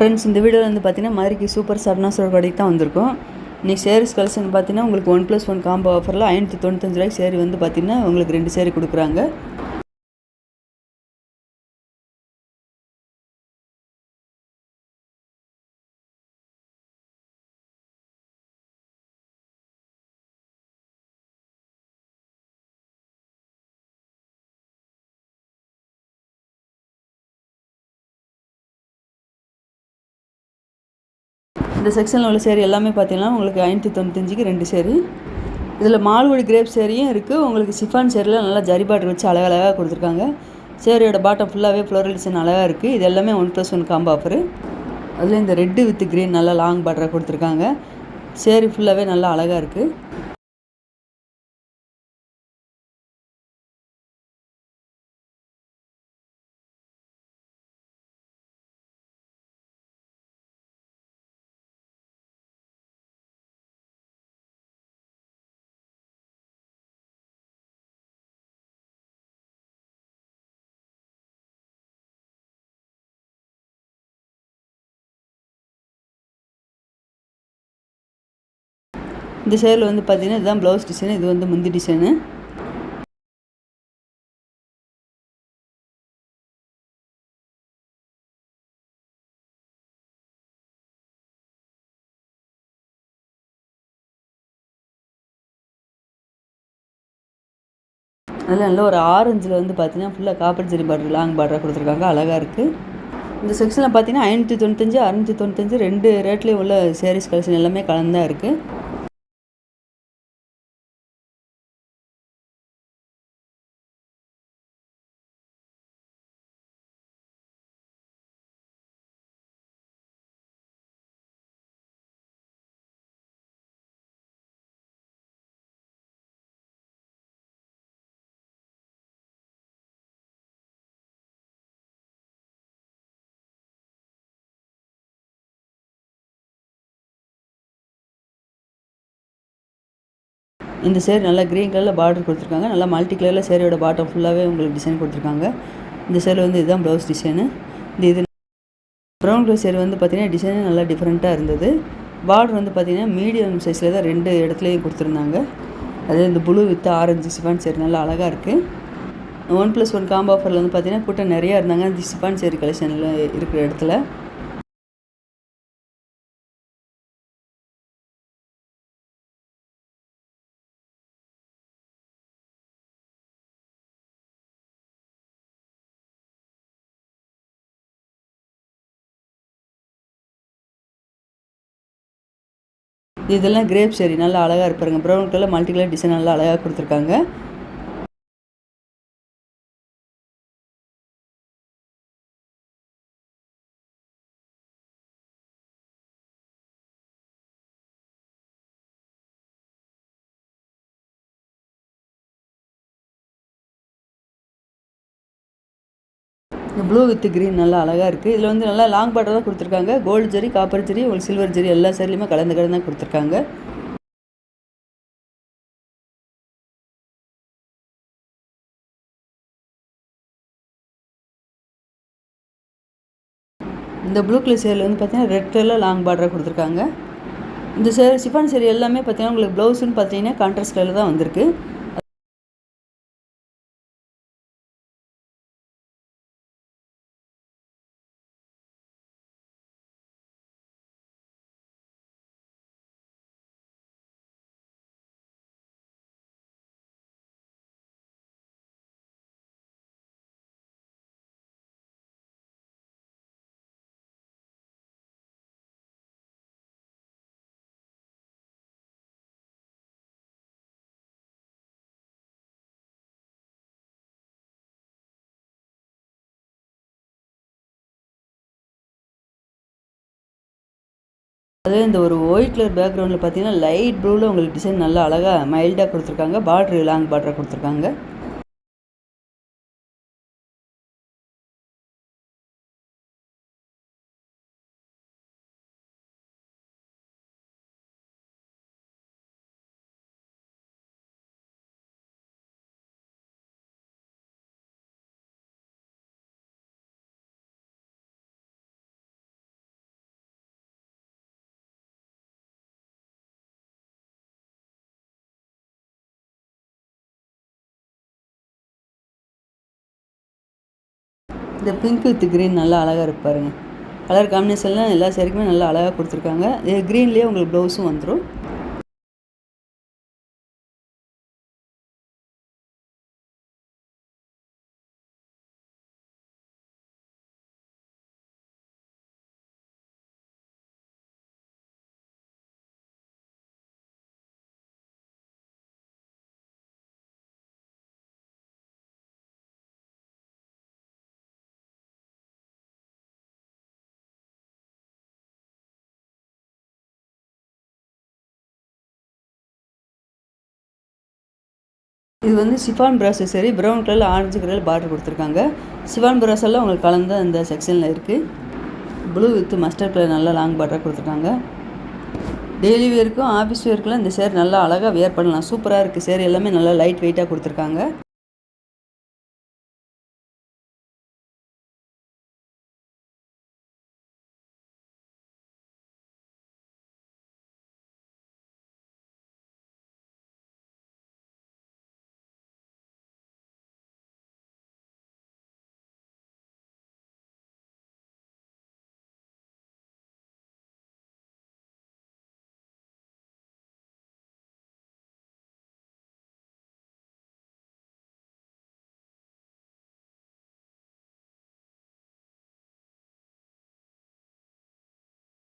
Friends இந்த வீடியோவில் வந்து பார்த்தீங்கன்னா மதுரைக்கு சூப்பர் சரணாசுர கடைக்கு தான் வந்திருக்கோம். இன்றைக்கி சேரீஸ் கலெக்ஷன் பார்த்தீங்கன்னா உங்களுக்கு ஒன் ப்ளஸ் ஒன் காம்போ ஆஃபரில் ஐநூற்றி தொண்ணூத்தஞ்சு ரூபாய்க்கு சேரீ வந்து பார்த்தீங்கன்னா உங்களுக்கு ரெண்டு சேரீ கொடுக்குறாங்க. இந்த செக்ஷனில் உள்ள சேரீ எல்லாமே பார்த்தீங்கன்னா உங்களுக்கு ஐநூற்றி தொண்ணூத்தஞ்சுக்கு ரெண்டு சேரீ. இதில் மால்குடி கிரேப் சேரீயும் இருக்குது உங்களுக்கு சிஃபான் சேரில் நல்லா ஜரி பார்டர் வச்சு அழகழகாக கொடுத்துருக்காங்க. சேரியோட பாட்டம் ஃபுல்லாகவே ஃப்ளோரல் டிசைன் அழகாக இருக்குது இது எல்லாமே one plus one combo offer அதில் இந்த ரெட்டு வித் க்ரீன் நல்லா லாங் பார்டராக கொடுத்துருக்காங்க. சேரீ ஃபுல்லாகவே நல்லா அழகாக இருக்குது இந்த சேரில் வந்து பார்த்தீங்கன்னா இதுதான் ப்ளவுஸ் டிசைன் இது வந்து முந்தி டிசைனு. அதில் நல்ல ஒரு ஆரஞ்சில் வந்து பார்த்தீங்கன்னா ஃபுல்லாக காப்பர் ஜெரி பார்டர் லாங் பார்டராக கொடுத்துருக்காங்க. அழகாக இருக்குது இந்த செக்ஷனில் பார்த்தீங்கன்னா ஐநூற்றி தொண்ணூத்தஞ்சு அறுநூற்றி தொண்ணூத்தஞ்சு ரெண்டு ரேட்லேயும் உள்ள சேரீஸ் கலெக்ஷன் எல்லாமே கலந்தான் இருக்குது இந்த சேரீ நல்லா க்ரீன் கலரில் பார்டர் கொடுத்துருக்காங்க. நல்லா மல்டி கலரில் சேரீயோட பாட்டம் ஃபுல்லாகவே உங்களுக்கு டிசைன் கொடுத்துருக்காங்க. இந்த சேரீ வந்து இதுதான் ப்ளவுஸ் டிசைனு இந்த இது ப்ரௌன் கலர் சேரீ வந்து பார்த்திங்கன்னா டிசைனே நல்லா டிஃப்ரெண்ட்டாக இருந்தது. பார்டர் வந்து பார்த்திங்கன்னா மீடியம் சைஸில் தான் ரெண்டு இடத்துலையும் கொடுத்துருந்தாங்க. அதே இந்த blue with orange chiffon sari நல்லா அழகாக இருக்குது ஒன் ப்ளஸ் ஒன் காம்போ ஆஃபரில் வந்து பார்த்திங்கன்னா கூட்டம் நிறையா இருந்தாங்க. இந்த சிஃபான் சேரீ கலெக்ஷனில் இருக்கிற இடத்துல. இதெல்லாம் கிரேப் சரி நல்லா அழகாக இருப்பாருங்க brown colour multi colour design நல்லா அழகாக கொடுத்துருக்காங்க. இந்த ப்ளூ வித் க்ரீன் நல்லா அழகாக இருக்குது இதில் வந்து நல்லா லாங் பார்டர் தான் கொடுத்துருக்காங்க. கோல்டு ஜெரி காப்பர் ஜெரி உங்களுக்கு சில்வர் ஜெரி எல்லா சரிலையுமே கலந்து கலந்து தான் கொடுத்துருக்காங்க. இந்த ப்ளூ கலர் சேரில் வந்து பார்த்தீங்கன்னா ரெட் கலரில் லாங் பார்டராக கொடுத்துருக்காங்க. இந்த சேர் சிஃபான் சேரி எல்லாமே பார்த்தீங்கன்னா உங்களுக்கு ப்ளவுஸ்னு பார்த்தீங்கன்னா கான்ட்ராஸ்ட் கலர் தான் வந்திருக்கு. அதே இந்த ஒரு ஒயிட் கலர் பேக்ரவுண்டில் பார்த்தீங்கன்னா லைட் ப்ளூவில் உங்களுக்கு டிசைன் நல்லா அழகாக மைல்டாக கொடுத்துருக்காங்க. பார்ட்ரு லாங் பார்டராக கொடுத்துருக்காங்க. இந்த பிங்க் வித் க்ரீன் நல்லா அழகாக இருப்பாருங்க கலர் காம்பினேஷன்லாம் எல்லா சேரீக்குமே நல்லா அழகாக கொடுத்துருக்காங்க. இது க்ரீன்லேயே உங்களுக்கு ப்ளவுஸும் வந்துடும் இது வந்து சிஃபான் ப்ராஸ் சரி ப்ரௌன் கலரில் ஆரஞ்சு கலரில் பார்டர் கொடுத்துருக்காங்க. சிஃபான் ப்ராஸ் உங்களுக்கு கலந்த அந்த செக்ஷனில் இருக்குது ப்ளூ வித் மஸ்டர்ட் கலர் நல்லா லாங் பார்டர் கொடுத்துருக்காங்க. டெய்லி வேர்க்கும் ஆஃபீஸ் வேர்க்கெலாம் இந்த சேர் நல்லா அழகாக வேர் பண்ணலாம். சூப்பராக இருக்குது சேர் எல்லாமே நல்லா லைட் வெயிட்டாக கொடுத்துருக்காங்க.